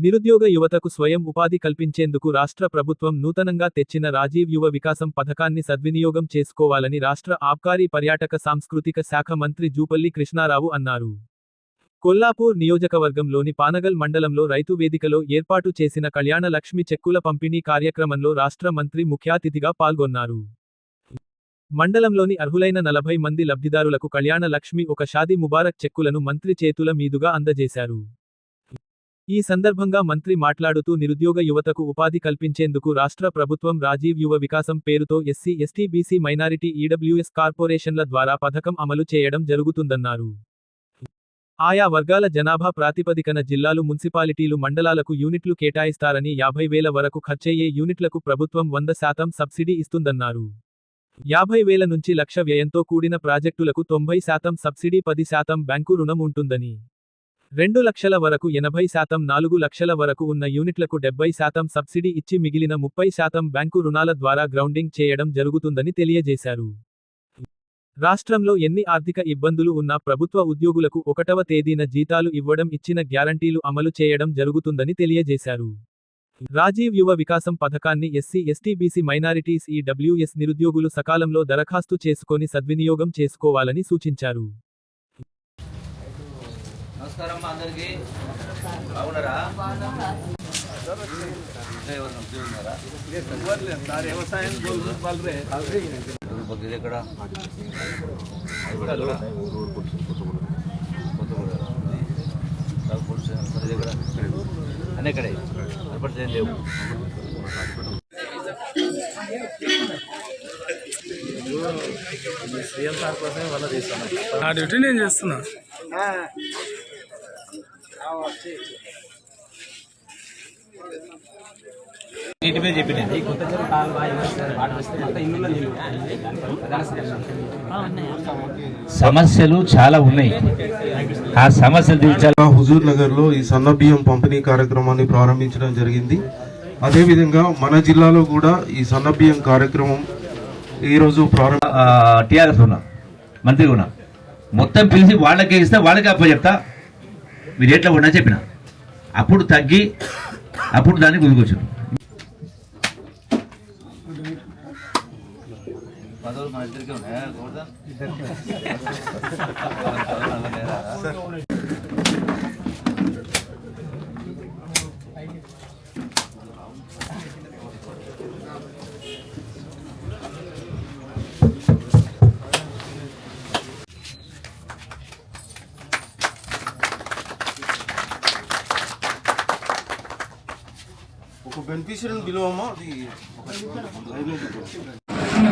నిరుద్యోగ యువతకు స్వయం ఉపాధి కల్పించేందుకు రాష్ట్ర ప్రభుత్వం నూతనంగా తెచ్చిన రాజీవ్ యువ వికాసం పథకాన్ని సద్వినియోగం చేసుకోవాలని రాష్ట్ర ఆబ్కారీ పర్యాటక సాంస్కృతిక శాఖ మంత్రి జూపల్లి కృష్ణారావు అన్నారు. కొల్లాపూర్ నియోజకవర్గంలోని పానగల్ మండలంలో రైతు వేదికలో ఏర్పాటు చేసిన కళ్యాణ లక్ష్మి చెక్కుల పంపిణీ కార్యక్రమంలో రాష్ట్ర మంత్రి ముఖ్యాతిథిగా పాల్గొన్నారు. మండలంలోని అర్హులైన నలభై మంది లబ్ధిదారులకు కళ్యాణ లక్ష్మి ఒక షాదీ ముబారక్ చెక్కులను మంత్రి చేతుల మీదుగా అందజేశారు. ఈ సందర్భంగా మంత్రి మాట్లాడుతూ నిరుద్యోగ యువతకు ఉపాధి కల్పించేందుకు రాష్ట్ర ప్రభుత్వం రాజీవ్ యువ వికాసం పేరుతో SC ST BC minority EWS కార్పొరేషన్ల ద్వారా పథకం అమలు చేయడం జరుగుతుందన్నారు. ఆయా వర్గాల జనాభా ప్రాతిపదికన జిల్లాలు మున్సిపాలిటీలు మండలాలకు యూనిట్లు కేటాయిస్తారని యాభై వేల వరకు ఖర్చయ్యే యూనిట్లకు ప్రభుత్వం వంద శాతం సబ్సిడీ ఇస్తుందన్నారు. యాభై వేల నుంచి లక్ష వ్యయంతో కూడిన ప్రాజెక్టులకు తొంభై శాతం సబ్సిడీ పది శాతం బ్యాంకు రుణం ఉంటుందని రెండు లక్షల వరకు ఎనభై శాతం నాలుగు లక్షల వరకు ఉన్న యూనిట్లకు డెబ్బై శాతం సబ్సిడీ ఇచ్చి మిగిలిన ముప్పై శాతం బ్యాంకు రుణాల ద్వారా గ్రౌండింగ్ చేయడం జరుగుతుందని తెలియజేశారు. రాష్ట్రంలో ఎన్ని ఆర్థిక ఇబ్బందులు ఉన్నా ప్రభుత్వ ఉద్యోగులకు ఒకటవ తేదీన జీతాలు ఇవ్వడం ఇచ్చిన గ్యారంటీలు అమలు చేయడం జరుగుతుందని తెలియజేశారు. రాజీవ్ యువ వికాసం పథకాన్ని SC ST BC minorities EWS నిరుద్యోగులు సకాలంలో దరఖాస్తు చేసుకొని సద్వినియోగం చేసుకోవాలని సూచించారు. నమస్కారం అందరికి బాగున్నారా? ఎవరు బగ్గిది ఎక్కడ? అది కూడా ఎక్కడ? కొత్తగూడ. సాగు పోలీస్ స్టేషన్ మరి ఇది ఎక్కడ? అన్నీ ఇక్కడే కనపడితే ఏం లేవు నా డ్యూటీ నేను చేస్తున్నా నీటి మీద చెప్పినది సమస్యలు చాలా ఉన్నాయి. ఆ సమస్యలు తీర్చాలి. హుజూర్ నగర్లో ఈ సన్న బియ్యం పంపిణీ కార్యక్రమాన్ని ప్రారంభించడం జరిగింది. అదేవిధంగా మన జిల్లాలో కూడా ఈ సన్న బియ్యం కార్యక్రమం ఈ రోజు ప్రారంభ టీఆర్ఎస్ ఉన్నా మంత్రి ఉన్నా మొత్తం పిలిచి వాళ్ళకే ఇస్తే వాళ్ళకే అప్ప చెప్తా మీరు ఎట్లా ఉన్నా చెప్పిన. అప్పుడు తగ్గి అప్పుడు దాన్ని గుదికొచ్చారు పదవులు మన ఇద్దరికే ఉన్నాయా ఒక బెనిఫిషియల్ విలువమా అది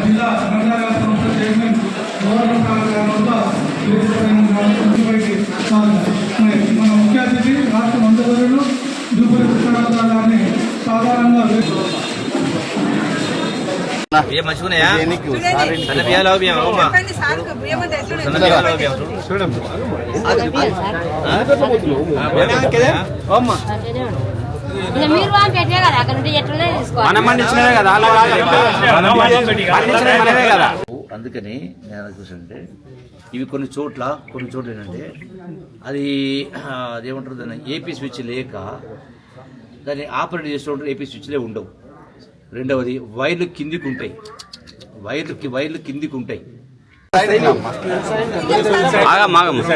జిల్లా సమగ్ర సంస్థ చైర్మన్ గవర్నర్ గారి వద్ద మన ముఖ్య అతిథి రాష్ట్ర మంత్రివర్యులు దూపరి కృష్ణరావు గారిని సాధారణంగా బియ్యం మంచిగున్నాయా సన్న బియ్యాలు అవి బియ్యం అమ్మా చెప్పండి సార్ ఏమంటే ఎట్లుంది? సన్న బియ్యాలు అవి బియ్యం కదా అందుకని నేను ఎలా చూసానంటే ఇవి కొన్ని చోట్ల కొన్ని చోట్ల ఏంటంటే అది ఆ, అదేమంటారు దాన్ని ఏపీ స్విచ్ లేక దాన్ని ఆపరేట్ చేసేటప్పుడు ఏపీ స్విచ్లే ఉండవు. రెండవది వైర్లు కిందికి ఉంటాయి. వైర్లు కి- వైర్లు కిందికి ఉంటాయి.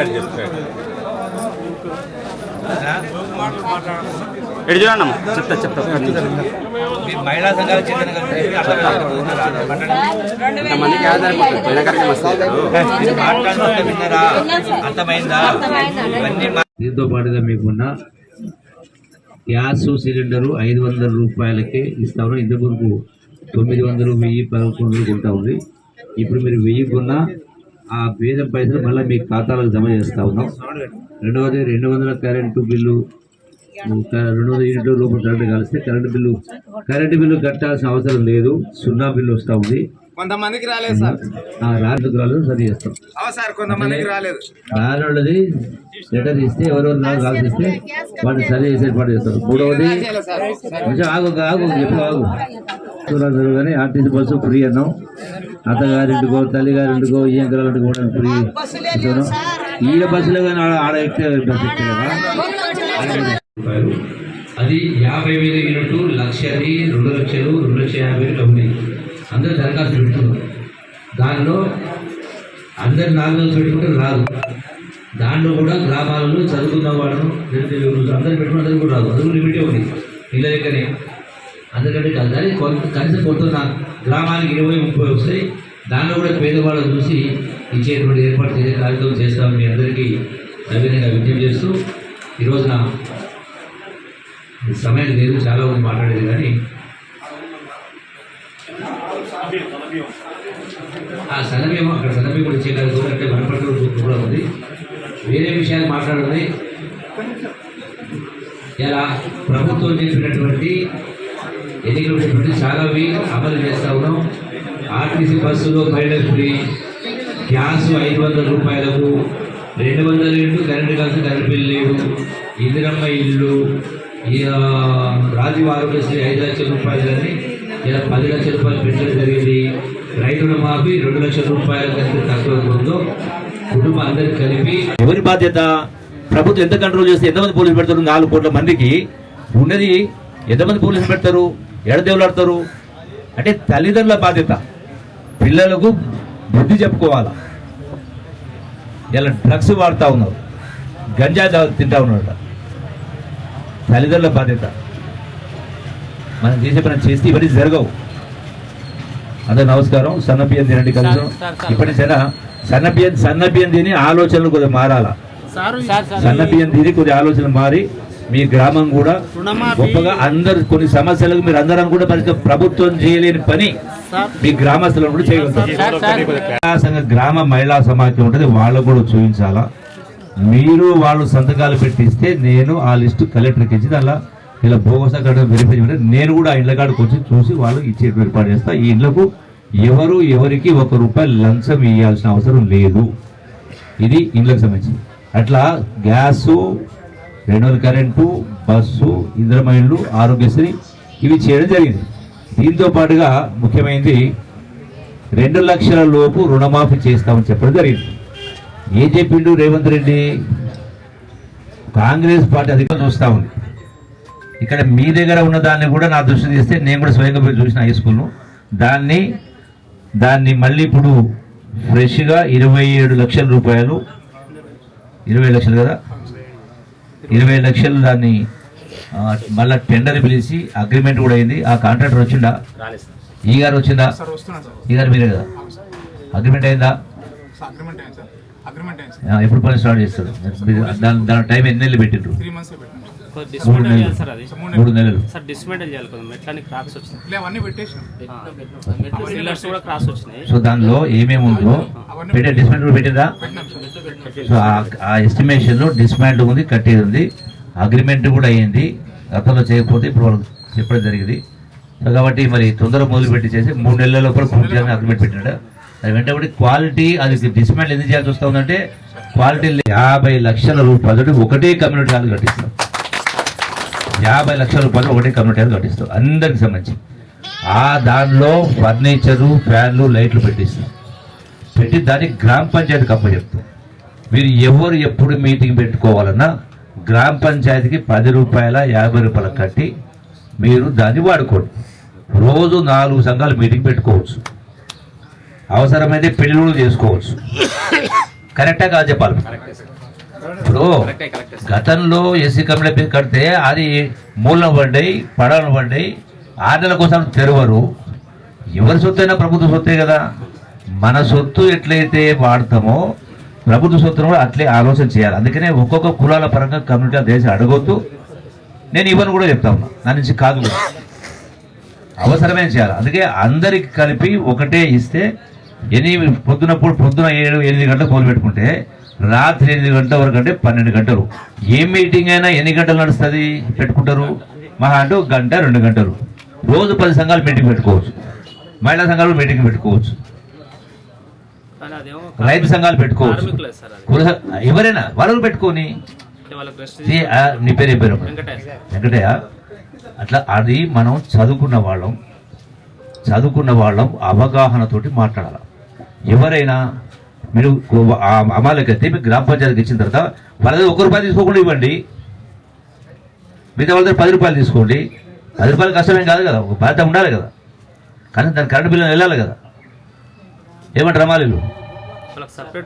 చెప్తా అర్థమైందా? ఇవన్నీ మా- దీంతో పాటుగా మీకున్న గ్యాస్ సిలిండరు ఐదు వందల రూపాయలకే ఇస్తాము ఇంతవరకు తొమ్మిది వందలు వెయ్యి పదకొండు వందలు కొంటా ఉంది. ఇప్పుడు మీరు వెయ్యి కొన్నా ఆ భేదం పైసలు మళ్ళీ మీ ఖాతాలకు జమ చేస్తా ఉన్నాం. రెండవది రెండు వందల కరెంటు బిల్లు రెండు వందల యూనిట్లు రూపాయలు కరెంటు కలిస్తే కరెంటు బిల్లు కరెంటు బిల్లు కట్టాల్సిన అవసరం లేదు. సున్నా బిల్లు వస్తూ ఉంది. కొంతమందికి రాలేదు సార్. రాలేదు సరి చేస్తాం. అవ సార్ కొంతమందికి రాలేదు. రానున్నది లెటర్ ఇస్తే ఎవరో నాకు రాసిస్తే వాటిని సరి చేసే పాటు చేస్తారు. మూడవది కొంచెం ఆగు ఆగు ఎప్పుడు ఆగు. చూడాలి కానీ ఆర్టీసీ బస్సు ఫ్రీ అన్నాం. అత్తగారింటికో తల్లిగారింటికో ఈ ఎంకరాలింటికో కూడా ఫ్రీ. ఈడ బస్సులో కానీ ఆడ ఆడ ఎక్కే బస్సు ఎక్కలేవా అది యాభై వేల యూనిట్లు లక్షది రెండు లక్షలు రెండు లక్షల యాభై వేలు ఉన్నాయి అందరూ దరఖాస్తు పెట్టుకున్నారు దానిలో అందరు నాలుగు వందలు పెట్టుకుంటే రాదు. దాంట్లో కూడా గ్రామాలలో చదువుకున్న వాళ్ళను అందరు పెట్టుకున్న అందరూ కూడా రాదు. అందులో లిమిటే ఉంది ఇళ్ళ దగ్గరే అందుకంటే కాదు. కానీ కొంత కనీసం కొంత గ్రామానికి ఇరవై ముప్పై వస్తాయి దాంట్లో కూడా పేదవాళ్ళని చూసి ఇచ్చేటువంటి ఏర్పాటు చేసే కార్యక్రమం చేస్తామని మీ అందరికీ సవినయంగా విజ్ఞప్తి చేస్తూ ఈ రోజున సమయం లేదు చాలా మంది మాట్లాడేది కానీ. ఆ సన్నబియ్యం అక్కడ సన్నబియ్యం కూడా ఇచ్చే అంటే వనపర్తి కూడా ఉంది. వేరే విషయాలు మాట్లాడుతుంది ఇలా ప్రభుత్వం చెప్పినటువంటి ఎన్నికలు చెప్పినటువంటి చాలావి అమలు చేస్తా ఉన్నాం. ఆర్టీసీ బస్సులో బయట ఫ్రీ గ్యాస్ ఐదు వందల రూపాయలకు రెండు వందల ఇళ్ళు కరెంటు కలిసి కరెంటు బిల్లు ఇందిరమ్మ ఇల్లు ఈ, ఆ, రాజీవ్ ఆరోగ్యశ్రీ ఐదు లక్షల రూపాయలని ఇలా పది లక్షల రూపాయలు పెట్టడం జరిగింది. రైతు రుణమాఫీ రెండు లక్షల రూపాయల కంటే తక్కువ ఉందో కుటుంబం అందరికి కలిపి ఎవరి బాధ్యత? ప్రభుత్వం ఎంత కంట్రోల్ చేస్తే ఎంతమంది పోలీసులు పెడతారు? నాలుగు కోట్ల మందికి. ఉన్నది ఎంతమంది పోలీసులు పెడతారు? ఎడదేవులాడతారు అంటే తల్లిదండ్రుల బాధ్యత. పిల్లలకు బుద్ధి చెప్పుకోవాలా? ఇలా డ్రగ్స్ వాడుతూ ఉన్నారు. గంజా తింటా ఉన్నాడు తల్లిదండ్రుల బాధ్యత. మనం చేసే పని చేస్తే ఇవన్నీ జరగవు. అందరు నమస్కారం. సన్నబియ్యం తినండి కనీసం. ఇప్పటికైనా సన్నబియ్యం సన్నబియ్యం తిని ఆలోచనలు కొద్దిగా మారాల? సన్నబియ్యం తిని కొద్ది ఆలోచన మారి మీ గ్రామం కూడా గొప్పగా అందరు కొన్ని సమస్యలకు మీరు అందరూ అనుకుంటే పరిస్థితి ప్రభుత్వం చేయలేని పని మీ గ్రామస్తులను కూడా చేయగలుగుతారు. గ్రామ మహిళా సమాఖ్య ఉంటుంది వాళ్ళకు కూడా చూపించాలా? మీరు వాళ్ళు సంతకాలు పెట్టిస్తే నేను ఆ లిస్టు కలెక్టర్కి ఇచ్చి దానిలో ఇలా అక్కడ వెరిఫై చేయమంటే నేను కూడా ఆ ఇళ్ళ కాడికి వచ్చి చూసి వాళ్ళు ఇచ్చే ఏర్పాటు చేస్తా. ఈ ఇళ్ళకు ఎవరు ఎవరికి ఒక రూపాయి లంచం ఇవ్వాల్సిన అవసరం లేదు. ఇది ఇండ్లకు సంబంధించి అట్లా గ్యాసు రెండోది కరెంటు బస్సు ఇంద్రమ ఆరోగ్యశ్రీ ఇవి చేయడం జరిగింది. దీంతో పాటుగా ముఖ్యమైనది రెండు లక్షల లోపు రుణమాఫీ చేస్తామని చెప్పడం జరిగింది. ఏం చెప్పిండు రేవంత్ రెడ్డి కాంగ్రెస్ పార్టీ అధికారం చూస్తా ఉంది. ఇక్కడ మీ దగ్గర ఉన్న దాన్ని కూడా నా దృష్టి తీస్తే నేను కూడా స్వయంగా పోయి చూసిన హై స్కూల్ను దాన్ని దాన్ని మళ్ళీ ఇప్పుడు ఫ్రెష్గా ఇరవై ఏడు లక్షల రూపాయలు ఇరవై లక్షలు కదా? ఇరవై లక్షలు దాన్ని మళ్ళా టెండర్ పిలిచి అగ్రిమెంట్ కూడా అయింది. ఆ కాంట్రాక్టర్ వచ్చిండా? ఈ గారు వచ్చిందా ఈ గారు మీరే కదా? అగ్రిమెంట్ అయిందా? ఎప్పుడు పని స్టార్ట్ చేస్తారు? దాని టైం ఎన్ని నెలలు పెట్టిండ్రు? మూడు నెలలు. సార్ అది. మూడు నెలలు. సార్ డిస్మెంటల్ చేయాలి కొంచెం ఎట్లా క్రాక్స్ వచ్చినాయి. కూడా క్రాస్ వచ్చినాయి. సో దానిలో ఏమేమి ఉందో పెట్టే డిస్మాంటిల్ పెట్టిందా? సో ఆ- ఎస్టిమేషన్లో డిస్మాంటిల్ ఉంది కట్టేది ఉంది. అగ్రిమెంట్ కూడా అయ్యింది. గతంలో చేయకపోతే ఇప్పుడు వాళ్ళకి చెప్పడం జరిగింది. సో కాబట్టి మరి తొందరగా మొదలు పెట్టి చేసి మూడు నెలల లోపల పూర్తి చేయాలని అగ్రిమెంట్ పెట్టినాడు. అది వెంటబడి క్వాలిటీ అది డిస్మాంటిల్ ఎందుకు చేయాల్సి వస్తా ఉందంటే క్వాలిటీ యాభై లక్షల రూపాయలు ఒకటే కమ్యూనిటీ హాల్ కట్టిస్తాం యాభై లక్షల రూపాయలు ఒకటే కమ్యూనిటీ కట్టిస్తాం అందరికి సంబంధించి. ఆ దానిలో ఫర్నిచరు ఫ్యాన్లు లైట్లు పెట్టిస్తాం పెట్టి దానికి గ్రామ పంచాయతీకి అప్పచెప్తాం మీరు ఎవరు ఎప్పుడు మీటింగ్ పెట్టుకోవాలన్నా గ్రామ పంచాయతీకి పది రూపాయల యాభై రూపాయలు కట్టి మీరు దాన్ని వాడుకోండి. రోజు నాలుగు సంఘాలు మీటింగ్ పెట్టుకోవచ్చు. అవసరమైతే పెళ్ళిళ్ళు చేసుకోవచ్చు. కరెక్టా కాదు చెప్పాలి. ఇప్పుడు గతంలో ఎస్సీ కమిటీ కడితే అది మూలన పడ్డాయి పడవలు పడ్డాయి. ఆరు నెలల కోసం తెరవరు. ఎవరి సొత్తైనా ప్రభుత్వ సొత్తే కదా. మన సొత్తు ఎట్లయితే వాడతామో ప్రభుత్వ సొత్తును కూడా అట్లే ఆలోచన చేయాలి. అందుకనే ఒక్కొక్క కులాల పరంగా కమ్యూనిటీ దేశం అడగొద్దు. నేను ఇవన్నీ కూడా చెప్తా ఉన్నా. నా నుంచి కాదు అవసరమే చేయాలి? అందుకే అందరికి కలిపి ఒకటే ఇస్తే ఎన్ని పొద్దునప్పుడు పొద్దున ఏడు ఎనిమిది గంటలకు మొదలు పెట్టుకుంటే రాత్రి ఎనిమిది గంటల వరకు అంటే పన్నెండు గంటలు. ఏ మీటింగ్ అయినా ఎన్ని గంటలు నడుస్తుంది? పెట్టుకుంటారు? మహా అంటే ఒక గంట రెండు గంటలు. రోజు పది సంఘాలు మీటింగ్ పెట్టుకోవచ్చు. మహిళా సంఘాలు మీటింగ్ పెట్టుకోవచ్చు. రైతు సంఘాలు పెట్టుకోవచ్చు. ఎవరైనా వాళ్ళు పెట్టుకొని నీ పేరు ఏం పేరు? వెంకటయ్య. అట్లా అది మనం చదువుకున్న వాళ్ళం. చదువుకున్న వాళ్ళం అవగాహనతోటి మాట్లాడాలి. ఎవరైనా మీరు ఆ అమాలకైతే మీకు గ్రామ పంచాయతీకి ఇచ్చిన తర్వాత వాళ్ళది ఒక రూపాయి తీసుకోకుండా ఇవ్వండి. మిగతా వాళ్ళ దగ్గర పది రూపాయలు తీసుకోండి. పది రూపాయలు కష్టమేం కాదు కదా ఒక బాధ్యత ఉండాలి కదా. కానీ దాని కరెంట్ బిల్లు వెళ్ళాలి కదా. ఏమంటారు అమ్మాలీలు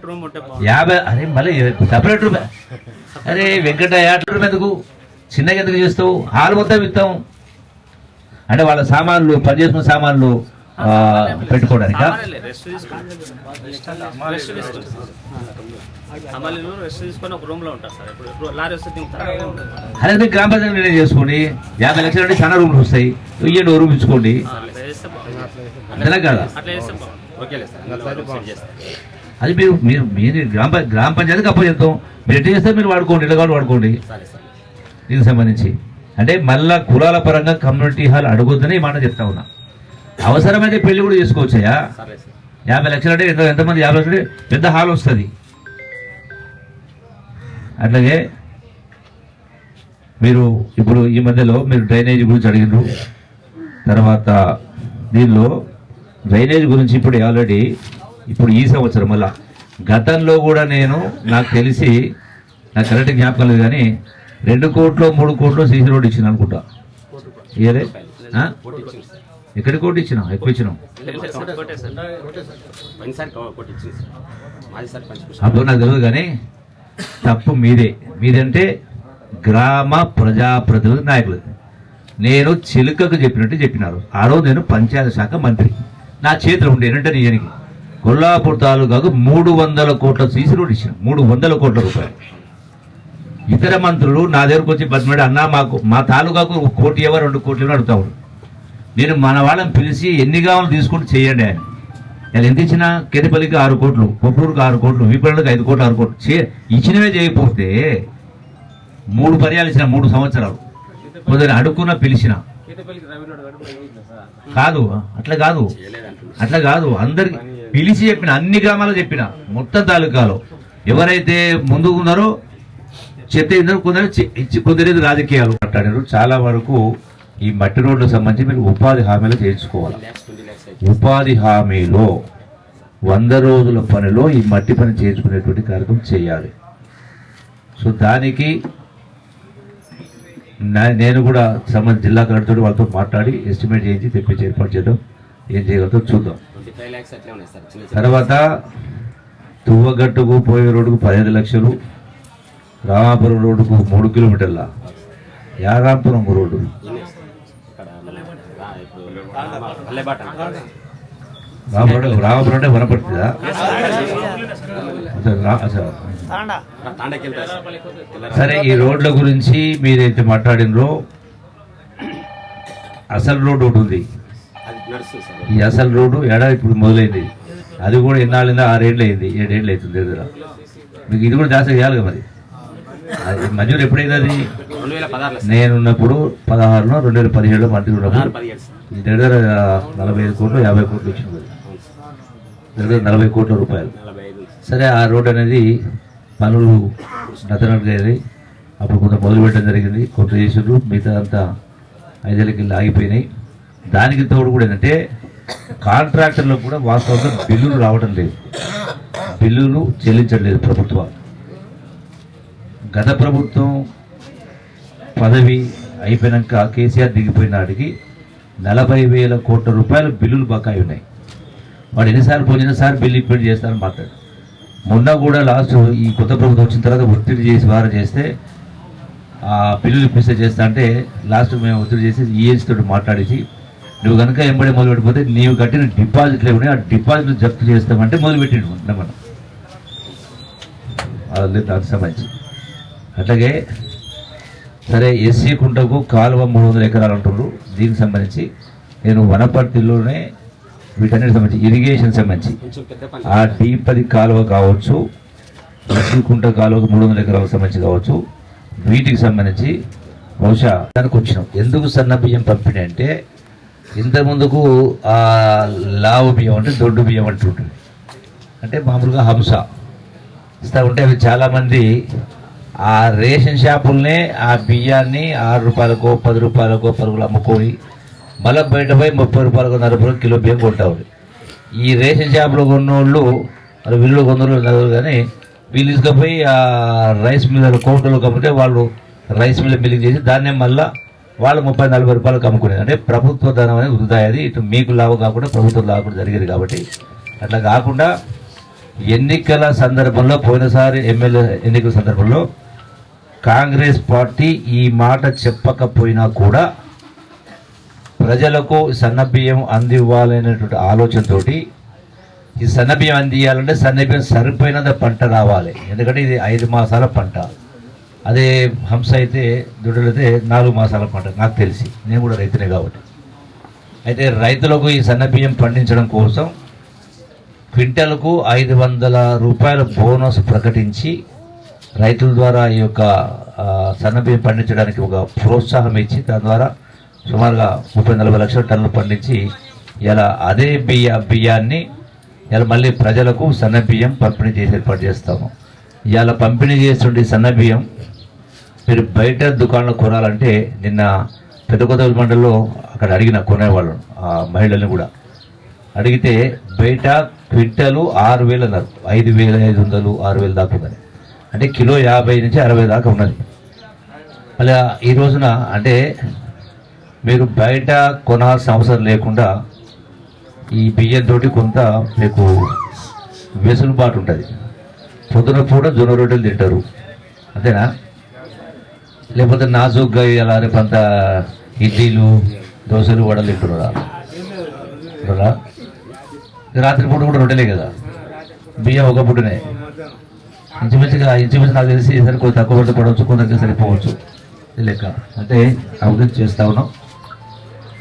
రూమ్ యాభై అరే మళ్ళీ సపరేట్ రూపాయ అరే వెంకట యాభై రూపాయలు ఎందుకు? చిన్నగా ఎందుకు చేస్తావు? హాల్ మొత్తం ఇస్తాం. అంటే వాళ్ళ సామాన్లు పనిచేసిన సామాన్లు పెట్టుకోవడానికా? అదే గ్రామ పంచాయతీ నిర్ణయం చేసుకోండి. యాభై లక్షలు అంటే చాలా రూమ్లు వస్తాయి. ఇయ్యండి ఓ రూమ్ ఇచ్చుకోండి. అంతేనా కదా? అది మీరు మీరు మీరు గ్రామ గ్రామ పంచాయతీకి అప్పు చెప్తాం. మీరు ఎట్లా చేస్తే మీరు వాడుకోండి. ఇళ్ళ కావాలి వాడుకోండి. దీనికి సంబంధించి. అంటే మళ్ళా కులాల పరంగా కమ్యూనిటీ హాల్ అడగొద్దని మాట చెప్తా ఉన్నా. అవసరమైతే పెళ్ళి కూడా చేసుకోవచ్చయ్యా. యాభై లక్షలు అంటే ఎంత ఎంతమంది యాభై లక్షలు పెద్ద హాల్ వస్తుంది. అట్లాగే మీరు ఇప్పుడు ఈ మధ్యలో మీరు డ్రైనేజ్ గురించి అడిగినారు. తర్వాత దీనిలో డ్రైనేజ్ గురించి ఇప్పుడు ఆల్రెడీ ఇప్పుడు ఈ సంవత్సరం మళ్ళా. గతంలో కూడా నేను నాకు తెలిసి నాకు కరెక్ట్ జ్ఞాపకం లేదు కానీ రెండు కోట్లు మూడు కోట్లు సీసీ రోడ్ ఇచ్చిన అనుకుంటా ఇయరే? ఎక్కడి కోటి ఇచ్చినాం ఎక్కువ ఇచ్చినాం అప్పుడు నాకు తెలియదు కానీ తప్పు మీదే. మీదంటే గ్రామ ప్రజాప్రతినిధి నాయకులు. నేను చిలుకకు చెప్పినట్టు చెప్పినారు. ఆ రోజు నేను పంచాయతీ శాఖ మంత్రి. నా చేతిలో ఉండే ఏంటంటే నిజానికి కొల్లాపూర్ తాలూకాకు మూడు వందల కోట్ల సీసీ రోడ్ ఇచ్చిన. మూడు వందల కోట్ల రూపాయలు. ఇతర మంత్రులు నా దగ్గరకు వచ్చి బతిమాడి అన్నా మాకు మా తాలూకాకు కోటి ఇవ్వ రెండు కోట్లు అడుగుతా ఉన్నారు. నేను మన వాళ్ళని పిలిచి ఎన్ని కావాలో తీసుకుంటూ చేయండి ఆయన. నేను ఎంత ఇచ్చినా కెరిపల్లికి ఆరు కోట్లు కొప్పూరుకి ఆరు కోట్లు విపణులకు ఐదు కోట్లు ఆరు కోట్లు. చే ఇచ్చినవే చేయకపోతే మూడు పర్యాలు ఇచ్చిన మూడు సంవత్సరాలు. కొందరు అడుక్కున్న పిలిచిన. కాదు అట్లా కాదు. అట్లా కాదు. అందరికి పిలిచి చెప్పిన అన్ని గ్రామాలు చెప్పిన మొత్తం తాలూకాలో. ఎవరైతే ముందుకు ఉన్నారో చెత్త ఇద్దరు కొందరు కుదిరేది రాజకీయాలు మాట్లాడారు. చాలా వరకు ఈ మట్టి రోడ్లకు సంబంధించి మీరు ఉపాధి హామీలో చేయించుకోవాలి. ఉపాధి హామీలో వంద రోజుల పనిలో ఈ మట్టి పని చేయించుకునేటువంటి కార్యక్రమం చేయాలి. సో దానికి నా- నేను కూడా సంబంధించి జిల్లా కలెక్టర్తో వాళ్ళతో మాట్లాడి ఎస్టిమేట్ చేయించి తెప్పించి ఏర్పాటు చేద్దాం. ఏం చేయగలుగుతాం చూద్దాం. తర్వాత తువ్వగట్టుకు పోయే రోడ్డుకు పదిహేను లక్షలు రామాపురం రోడ్డుకు మూడు కిలోమీటర్ల యారాంపురం రోడ్డు. రామపురం రామపురం అంటే వనపడుతుందా సరే ఈ రోడ్ల గురించి మీరైతే మాట్లాడినరో అసలు రోడ్డు ఒకటి ఉంది. ఈ అసలు రోడ్డు ఏడాది ఇప్పుడు మొదలైంది. అది కూడా ఎన్నాళ్ళైందా? ఆరేళ్ళు అయింది ఏడేళ్ళు అవుతుంది దగ్గర మీకు ఇది కూడా జాగ్రత్త చేయాలి కదా మరి. అది మధ్యలో ఎప్పుడైంది అది? రెండు నేనున్నప్పుడు పదహారులో రెండు వేల పదిహేడులో మంత్రి ఉన్నప్పుడు. దగ్గర నలభై ఐదు కోట్లు యాభై కోట్లు ఇచ్చినది దగ్గర నలభై కోట్ల రూపాయలు. సరే ఆ రోడ్ అనేది పనులు నతనట్టుగా అప్పుడు కొంత మొదలు పెట్టడం జరిగింది. కొంత చేసారు మిగతా అంతా ఐదేళ్ళకి వెళ్ళి ఆగిపోయినాయి. దానికి తోడు కూడా ఏంటంటే కాంట్రాక్టర్లకు కూడా వాస్తవంగా బిల్లులు రావడం లేదు. బిల్లులు చెల్లించట్లేదు ప్రభుత్వం గత ప్రభుత్వం పదవి అయిపోయినాక కేసీఆర్ దిగిపోయినాటికి నలభై వేల కోట్ల రూపాయలు బిల్లులు బకాయి ఉన్నాయి. వాడు ఎన్నిసార్లు పోయినసారి బిల్లు ఇప్పటి చేస్తారని మాట్లాడు. మొన్న కూడా లాస్ట్ ఈ కొత్త ప్రభుత్వం వచ్చిన తర్వాత ఒత్తిడి చేసి వారం చేస్తే ఆ బిల్లులు ఇప్పిస్తే చేస్తా అంటే లాస్ట్ మేము ఒత్తిడి చేసి ఈఎన్సీ తోటి మాట్లాడేసి నువ్వు కనుక ఎంబడి మొదలు పెట్టిపోతే నీవు కట్టిన డిపాజిట్లు ఏమన్నా ఆ డిపాజిట్లు జప్తు చేస్తామంటే మొదలు పెట్టిండు మొన్న మనం. అది దానికి సంబంధించి. అట్లాగే సరే ఎస్సీ కుంటకు కాలువ మూడు వందల ఎకరాలు అంటున్నారు దీనికి సంబంధించి నేను వనపర్తిలోనే వీటన్నిటికి సంబంధించి ఇరిగేషన్ సంబంధించి. ఆ డీపది కాలువ కావచ్చు ఎస్సీ కుంట కాలువకు మూడు వందల ఎకరాలకు సంబంధించి కావచ్చు. వీటికి సంబంధించి బహుశా దానికి వచ్చినాం. ఎందుకు సన్న బియ్యం పంపిణీ అంటే ఇంత ముందుకు ఆ లావు బియ్యం అంటే దొడ్డు బియ్యం అంటుంటుంది అంటే మామూలుగా హంస. ఇస్తూ ఉంటే అవి చాలామంది ఆ రేషన్ షాపుల్నే ఆ బియ్యాన్ని ఆరు రూపాయలకో పది రూపాయలకో పరుగులు అమ్ముకొని మళ్ళీ బయట పోయి ముప్పై రూపాయలకు నలభై రూపాయలు కిలో బియ్యం కొంటారు. ఈ రేషన్ షాపులో కొన్నోళ్ళు మరి వీళ్ళు కొందరు నలుగురు కానీ వీళ్ళు తీసుకుపోయి ఆ రైస్ మిల్లర్ కోటలు కమ్మితే వాళ్ళు రైస్ మిల్ మిల్లింగ్ చేసి దాన్నే మళ్ళా వాళ్ళు ముప్పై నలభై రూపాయలకు అమ్ముకునేది. అంటే ప్రభుత్వ ధనం అనేది వృధా అది. ఇటు మీకు లాభం కాకుండా ప్రభుత్వం లాభం జరిగేది కాబట్టి. అట్లా కాకుండా ఎన్నికల సందర్భంలో పోయినసారి ఎమ్మెల్యే ఎన్నికల సందర్భంలో కాంగ్రెస్ పార్టీ ఈ మాట చెప్పకపోయినా కూడా ప్రజలకు సన్నబియ్యం అందివ్వాలనేటువంటి ఆలోచనతోటి ఈ సన్నబియ్యం అందియాలంటే సన్నబియ్యం సరిపోయినంత పంట రావాలి. ఎందుకంటే ఇది ఐదు మాసాల పంట. అదే హంస అయితే దుడ్డలైతే నాలుగు మాసాల పంట నాకు తెలిసి. నేను కూడా రైతునే కాబట్టి. అయితే రైతులకు ఈ సన్నబియ్యం పండించడం కోసం క్వింటల్కు ఐదు వందల రూపాయల బోనస్ ప్రకటించి రైతుల ద్వారా ఈ యొక్క సన్నబియ్యం పండించడానికి ఒక ప్రోత్సాహం ఇచ్చి దాని ద్వారా సుమారుగా ముప్పై నలభై లక్షల టన్నులు పండించి ఇలా అదే బియ్య బియ్యాన్ని ఇలా మళ్ళీ ప్రజలకు సన్నబియ్యం పంపిణీ చేసి ఏర్పాటు చేస్తాము. ఇలా పంపిణీ చేస్తుండే సన్నబియ్యం మీరు బయట దుకాణంలో కొనాలంటే నిన్న పెద్ద కొత్త మండలిలో అక్కడ అడిగిన కొనేవాళ్ళు ఆ మహిళల్ని కూడా. అడిగితే బయట క్వింటలు ఆరు వేలు అన్నారు. ఐదు వేల ఐదు వందలు ఆరు వేలు దాకా ఉందని. అంటే కిలో యాభై నుంచి అరవై దాకా ఉన్నది. అలా ఈ రోజున అంటే మీరు బయట కొనాల్సిన అవసరం లేకుండా ఈ బియ్యంతో కొంత మీకు వెసులుబాటు ఉంటుంది. పొద్దున పూట జొన్న రొట్టెలు తింటారు. అంతేనా? లేకపోతే నాజుగ్గా ఇలా రేపంత ఇడ్లీలు దోశలు వడలు తింటున్నారా? రాత్రిపూట కూడా రొట్టెలే కదా. బియ్యం ఒక పూటనే. ఇంచుమించుగా ఇంచుమించు నాకు తెలిసి సరే కొంచెం తక్కువ పడితే పడవచ్చు కొందరికి సరిపోవచ్చు. లెక్క. అంటే అభివృద్ధి చేస్తా ఉన్నాం.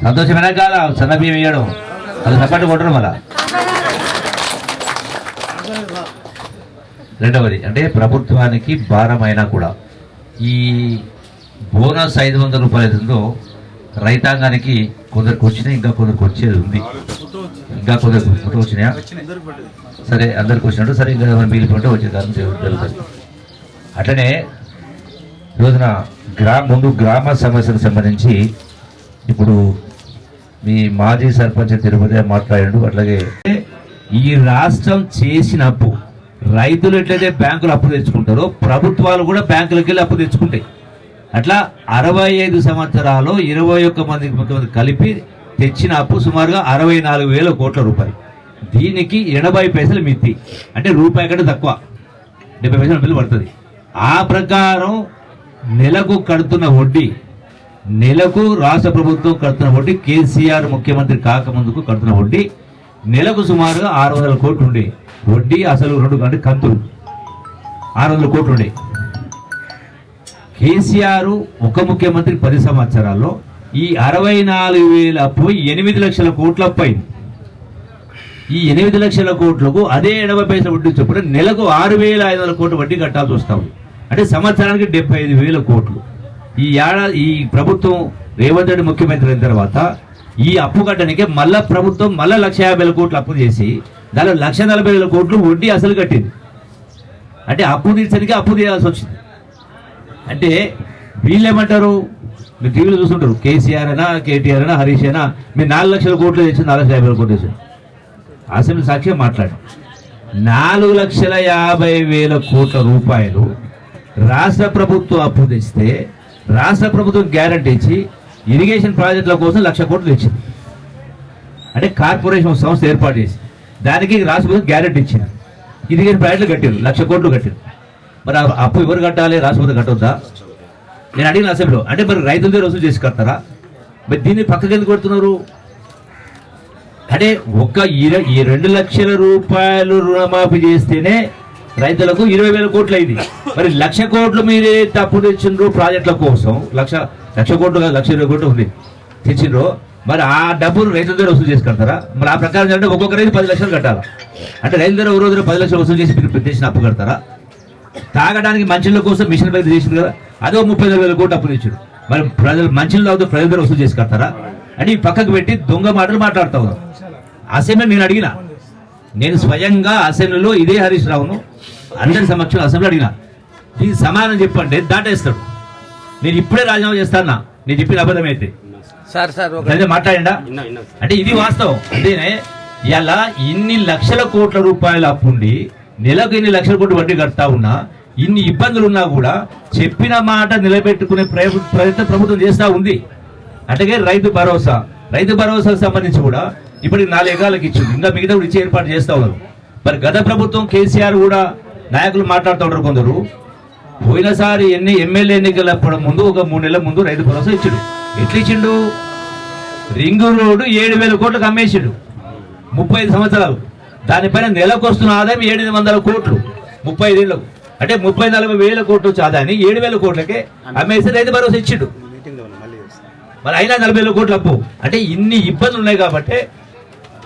సంతోషమైన కాదా సన్నబియ్యం వేయడం అది సపాటు కొట్టడం మళ్ళా. రెండవది అంటే ప్రభుత్వానికి భారమైనా కూడా ఈ బోనస్ ఐదు వందల రూపాయలు రైతాంగానికి కొందరికి వచ్చినాయి ఇంకా కొందరికి వచ్చేది ఉంది. ఇంకా కొందరికి వచ్చినాయా? సరే అందరికి వచ్చినట్టు సరే ఇంకా మిగిలిపోతే వచ్చే కాలం జరుగుతుంది అట్లనే రోజున గ్రామ ముందు గ్రామ సమస్యకు సంబంధించి ఇప్పుడు మీ మాజీ సర్పంచ్ తిరుపతి మాట్లాడాడు అట్లాగే ఈ రాష్ట్రం చేసిన అప్పు రైతులు ఎట్లయితే బ్యాంకులు అప్పు తెచ్చుకుంటారో ప్రభుత్వాలు కూడా బ్యాంకులకు వెళ్ళి అప్పు తెచ్చుకుంటాయి. అట్లా అరవై ఐదు సంవత్సరాలు ఇరవై ఒక్క మంది మంది కలిపి తెచ్చిన అప్పు సుమారుగా అరవై నాలుగు వేల కోట్ల రూపాయలు. దీనికి ఎనభై పైసలు మిత్తి. అంటే రూపాయి కంటే తక్కువ. డెబ్బై పైసలు బిల్లు పడుతుంది. ఆ ప్రకారం నెలకు కడుతున్న వడ్డీ నెలకు రాష్ట్ర ప్రభుత్వం కడుతున్న వడ్డీ కేసీఆర్ ముఖ్యమంత్రి కాకముందుకు కడుతున్న వడ్డీ నెలకు సుమారుగా ఆరు వందల కోట్లు ఉండే. వడ్డీ అసలు రెండు అంటే కంతులు ఆరు వందల కోట్లు ఉండే. కేసీఆర్ ఒక ముఖ్యమంత్రి పది సంవత్సరాల్లో ఈ అరవై నాలుగు వేల అప్పు ఎనిమిది లక్షల కోట్ల అప్పు ఈ ఎనిమిది లక్షల కోట్లకు అదే ఎనభై పైసలు వడ్డీ చొప్పున నెలకు ఆరు వేల ఐదు వందల కోట్ల వడ్డీ కట్టాల్సి వస్తాం అంటే సంవత్సరానికి డెబ్బై ఐదు వేల కోట్లు. ఈ ఏడాది ఈ ప్రభుత్వం రేవంత్ రెడ్డి ముఖ్యమంత్రి అయిన తర్వాత ఈ అప్పు కట్టడానికి మళ్ళా ప్రభుత్వం మళ్ళా లక్ష యాభై వేల కోట్లు అప్పు చేసి దానిలో లక్ష నలభై వేల కోట్లు వడ్డీ అసలు కట్టింది. అంటే అప్పు తీర్చడానికి అప్పు తీయాల్సి వచ్చింది. అంటే వీళ్ళు ఏమంటారు మీరు టీవీలో చూస్తుంటారు కేసీఆర్ అయినా కేటీఆర్ అయినా హరీష్ అయినా మీరు నాలుగు లక్షల కోట్లు తెచ్చి నాలుగు లక్షల యాభై వేల కోట్లు తెచ్చారు. అసెంబ్లీ సాక్షి మాట్లాడు. నాలుగు లక్షల యాభై వేల కోట్ల రూపాయలు రాష్ట్ర ప్రభుత్వం అప్పు తెస్తే రాష్ట్ర ప్రభుత్వం గ్యారంటీ ఇచ్చి ఇరిగేషన్ ప్రాజెక్టుల కోసం లక్ష కోట్లు ఇచ్చింది అంటే కార్పొరేషన్ ఒక సంస్థ ఏర్పాటు చేసి దానికి రాష్ట్ర ప్రభుత్వం గ్యారంటీ ఇచ్చింది ఇరిగేషన్ ప్రాజెక్టులు కట్టారు లక్ష కోట్లు కట్టారు మరి ఆ అప్పు ఎవరు కట్టాలి రాష్ట్ర ప్రభుత్వం కట్టొద్దా? నేను అడిగిన అసెంబ్లీలో అంటే మరి రైతుల దగ్గర వసూలు చేసి కడతారా? మరి దీన్ని పక్కకి ఎందుకు కొడుతున్నారు అంటే ఒక ఇరవై ఈ రెండు లక్షల రూపాయలు రుణమాఫీ చేస్తేనే రైతులకు ఇరవై వేల కోట్లు అయింది. మరి లక్ష కోట్లు మీరే తప్పు తెచ్చిండ్రు ప్రాజెక్టుల కోసం. లక్ష లక్ష కోట్లు కాదు లక్ష ఇరవై కోట్లు ఉంది. తెచ్చిండ్రు. మరి ఆ డబ్బులు రైతుల దగ్గర వసూలు చేసి కడతారా మరి ఆ ప్రకారం అంటే ఒక్కొక్క రైతు పది లక్షలు కట్టాలి? అంటే రైతుల దగ్గర ఒక రోజు పది లక్షలు వసూలు చేసి తెచ్చిన అప్పు కడతారా? తాగడానికి మంచినీళ్ళ కోసం మిషన్ పైకి చేసింది కదా అదో ముప్పై ఐదు వేల కోట్లు అప్పు తెచ్చారు మరి ప్రజలు మంచినీళ్ళు తాగుతూ ప్రజల దగ్గర వసూలు చేసి కడతారా? అని పక్కకు పెట్టి దొంగ మాటలు మాట్లాడుతా ఉన్నారు. అసెంబ్లీ నేను అడిగిన. నేను స్వయంగా అసెంబ్లీలో ఇదే హరీష్ రావును అందరి సమక్షంలో అసెంబ్లీ అడిగిన. దీనికి సమాధానం చెప్పండి దాటేస్తాడు. నేను ఇప్పుడే రాజీనామా చేస్తానా? నేను చెప్పిన అబద్ధం అయితే సార్ సార్ మాట్లాడిండా? అంటే ఇది వాస్తవం. అంటేనే ఇలా ఇన్ని లక్షల కోట్ల రూపాయల అప్పుండి నెలకు ఇన్ని లక్షల కోట్లు వడ్డీ కడతా ఉన్నా ఇన్ని ఇబ్బందులు ఉన్నా కూడా చెప్పిన మాట నిలబెట్టుకునే ప్రయ- ప్రయత్నం ప్రభుత్వం చేస్తూ ఉంది. అట్లాగే రైతు భరోసా. రైతు భరోసాకు సంబంధించి కూడా ఇప్పటికి నాలుగు ఎకరాలకు ఇచ్చింది ఇంకా మిగతా కూడా ఇచ్చే ఏర్పాటు చేస్తూ ఉన్నారు. మరి గత ప్రభుత్వం కేసీఆర్ కూడా నాయకులు మాట్లాడుతూ ఉంటారు కొందరు. పోయినసారి ఎన్ని ఎమ్మెల్యే ఎన్నికల ముందు ఒక మూడు నెలల ముందు రైతు భరోసా ఇచ్చిండు. ఎట్లా ఇచ్చిండు? రింగు రోడ్డు ఏడు వేల కోట్లకు అమ్మేసిండు. ముప్పై ఐదు సంవత్సరాలు. దానిపైన నెలకు వస్తున్న ఆదాయం ఏడు వందల కోట్లు. ముప్పై ఐదేళ్ళకు. అంటే ముప్పై నలభై వేల కోట్లు వచ్చే ఆదాయాన్ని ఏడు వేల కోట్లకే అమ్మేసి రైతు భరోసా ఇచ్చిండు. మరి అయినా నలభై వేల కోట్లు అప్పు. అంటే ఇన్ని ఇబ్బందులు ఉన్నాయి కాబట్టి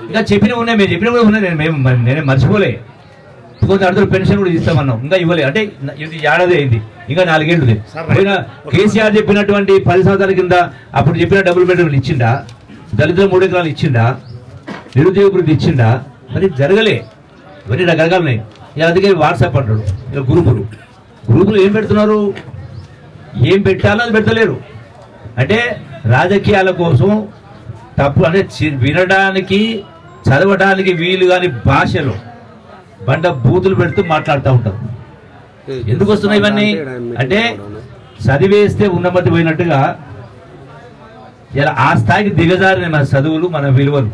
ఇంకా చెప్పినవి ఉన్నాయి మేము చెప్పినవి కూడా ఉన్నాయి. నేను మేము నేనే మర్చిపోలే. కొంత అడుగులు పెన్షన్ కూడా ఇస్తామన్నాం. ఇంకా ఇవ్వలే. అంటే ఇది ఏడాది అయింది. ఇంకా నాలుగేళ్ళు ఉంది. పోయిన కేసీఆర్ చెప్పినటువంటి పది సంవత్సరాల కింద అప్పుడు చెప్పిన డబుల్ బెడ్రూమ్లు ఇచ్చిండా? దళితుల మూడు ఎకరాలు ఇచ్చిండా? నిరుద్యోగ వృద్ధి ఇచ్చిండా? మరి జరగలే. ఇవన్నీ రకరకాలు ఉన్నాయి. ఇక అందుకే వాట్సాప్ అంటాడు. ఇక గ్రూపులు గ్రూపులు ఏం పెడుతున్నారు? ఏం పెట్టాలో అది పెడతలేరు. అంటే రాజకీయాల కోసం తప్పు అంటే వినడానికి చదవడానికి వీలు కాని భాషలో బండ బూతులు పెడుతూ మాట్లాడుతూ ఉంటారు. ఎందుకు వస్తున్నాయి ఇవన్నీ? అంటే చదివేస్తే ఉన్నమతి పోయినట్టుగా ఇలా ఆ స్థాయికి దిగజారిన మన చదువులు మన విలువలు.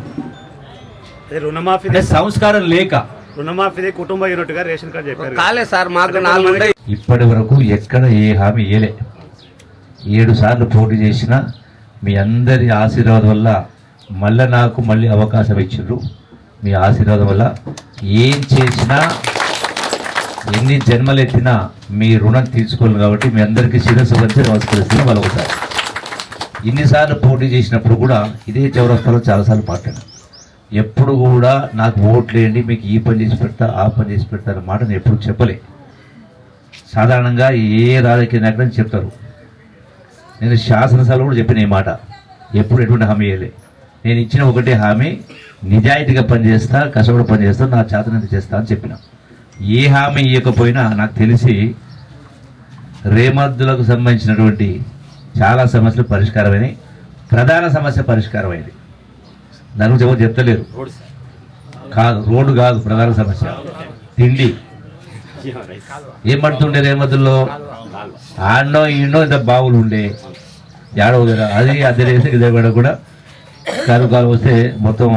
రుణమాఫీ సంస్కారం లేక రుణమాఫీ కుటుంబ రేషన్ కార్డు చెప్పారు కాలే సార్ మాకు నాలుగు ఇప్పటి వరకు ఎక్కడ ఏ హామీ ఇయ్యలే. ఏడు సార్లు పోటీ చేసిన మీ అందరి ఆశీర్వాదం వల్ల మళ్ళీ నాకు మళ్ళీ అవకాశం ఇచ్చిండ్రు. మీ ఆశీర్వాదం వల్ల ఏం చేసినా ఎన్ని జన్మలు ఎత్తినా మీ రుణం తీర్చుకోవాలి కాబట్టి మీ అందరికీ శిరస్సు వచ్చి నమస్కరిస్తున్నా వాళ్ళు ఇన్నిసార్లు పోటీ చేసినప్పుడు కూడా ఇదే చౌరస్తాలో చాలాసార్లు మాట్లాడాను. ఎప్పుడు కూడా నాకు ఓట్లేయండి మీకు ఈ పని చేసి పెడతా ఆ పని చేసి పెడతా అన్న మాట నేను ఎప్పుడు చెప్పలే. సాధారణంగా ఏ రాజకీయ నాయకుడు చెప్తారు. నేను శాసనసభలో కూడా చెప్పిన ఈ మాట. ఎప్పుడు ఎటువంటి హామీ ఇవ్వలే. నేను ఇచ్చిన ఒకటే హామీ నిజాయితీగా పనిచేస్తా కష్టపడి పనిచేస్తా నా చేతనంత చేస్తా అని చెప్పిన. ఏ హామీ ఇవ్వకపోయినా నాకు తెలిసి రేమద్దులకు సంబంధించినటువంటి చాలా సమస్యలు పరిష్కారమైనవి ప్రధాన సమస్య పరిష్కారమైంది దాని గురించి ఎవరు చెప్తలేరు. కాదు రోడ్డు కాదు ప్రధాన సమస్య. తిండి. ఏం పడుతుండే రేమతుల్లో ఆడనో ఈడనో ఇంత బావులు ఉండే కదా అది అద్దె వేసి కూడా కూడా కారు కాలు వస్తే మొత్తం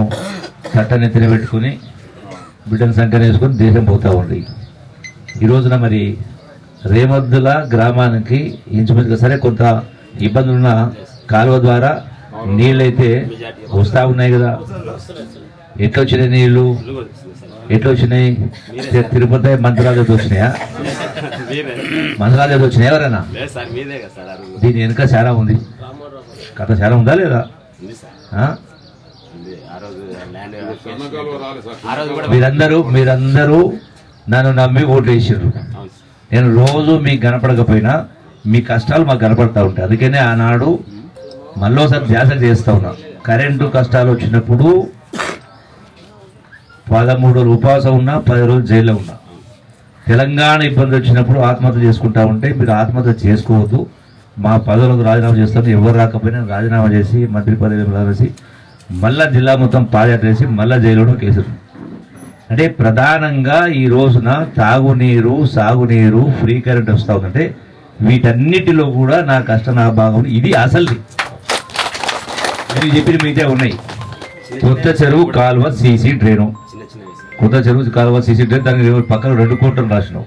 చట్టాన్ని ఎత్తిన పెట్టుకుని బిడ్డను సంఖ్య వేసుకొని దేశం పోతూ ఉంది. ఈ రోజున మరి రేమద్దుల గ్రామానికి ఇంచుమించుగా సరే కొంత ఇబ్బందులున్న కాలువ ద్వారా నీళ్ళైతే వస్తూ ఉన్నాయి కదా. ఎట్లా వచ్చినాయి నీళ్ళు? ఎట్లా వచ్చినాయి తిరుపతి మంత్రాలతో వచ్చినాయా? మంత్రాలతో వచ్చినాయి ఎవరైనా? దీని వెనుక చాలా ఉంది. కథ చాలా ఉందా లేదా? మీరందరూ మీరందరూ నన్ను నమ్మి ఓట్లు వేసారు నేను రోజు మీకు కనపడకపోయినా మీ కష్టాలు మాకు కనపడతా ఉంటాయి. అందుకనే ఆనాడు మళ్ళోసారి ధ్యాస చేస్తా ఉన్నా. కరెంటు కష్టాలు వచ్చినప్పుడు పదమూడు రోజులు ఉపవాసం ఉన్నా పది రోజులు జైల్లో ఉన్నా. తెలంగాణ ఇబ్బంది వచ్చినప్పుడు ఆత్మహత్య చేసుకుంటా ఉంటే మీరు ఆత్మహత్య చేసుకోవద్దు. మా పదవులకు రాజీనామా చేస్తాను ఎవరు రాకపోయినా రాజీనామా చేసి మంత్రి పదవి చేసి మళ్ళా జిల్లా మొత్తం పాదయాత్ర చేసి మళ్ళా జైలులో కేసులు. అంటే ప్రధానంగా ఈ రోజున తాగునీరు సాగునీరు ఫ్రీ కరెంట్ వస్తూ ఉందంటే వీటన్నిటిలో కూడా నా కష్ట నా భాగం ఇది అసలు మీరు చెప్పిన మిగతా ఉన్నాయి. కొత్త చెరువు కాలువ సీసీ డ్రైను. కొత్త చెరువు కాలువ సీసీ డ్రైన్ దానికి పక్కన రెండు కోట్లు రాసినావు.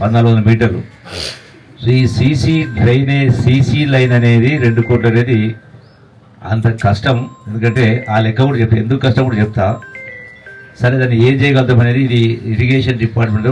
పద్నాలుగు వందల మీటర్లు. ఈ సీసీ డ్రైనే సీసీ లైన్ అనేది రెండు కోట్లు అనేది అంత కష్టం. ఎందుకంటే ఆ లెక్క కూడా చెప్తా ఎందుకు కష్టం కూడా చెప్తా. సరే దాన్ని ఏం చేయగలుగుతాం అనేది ఇది ఇరిగేషన్ డిపార్ట్మెంట్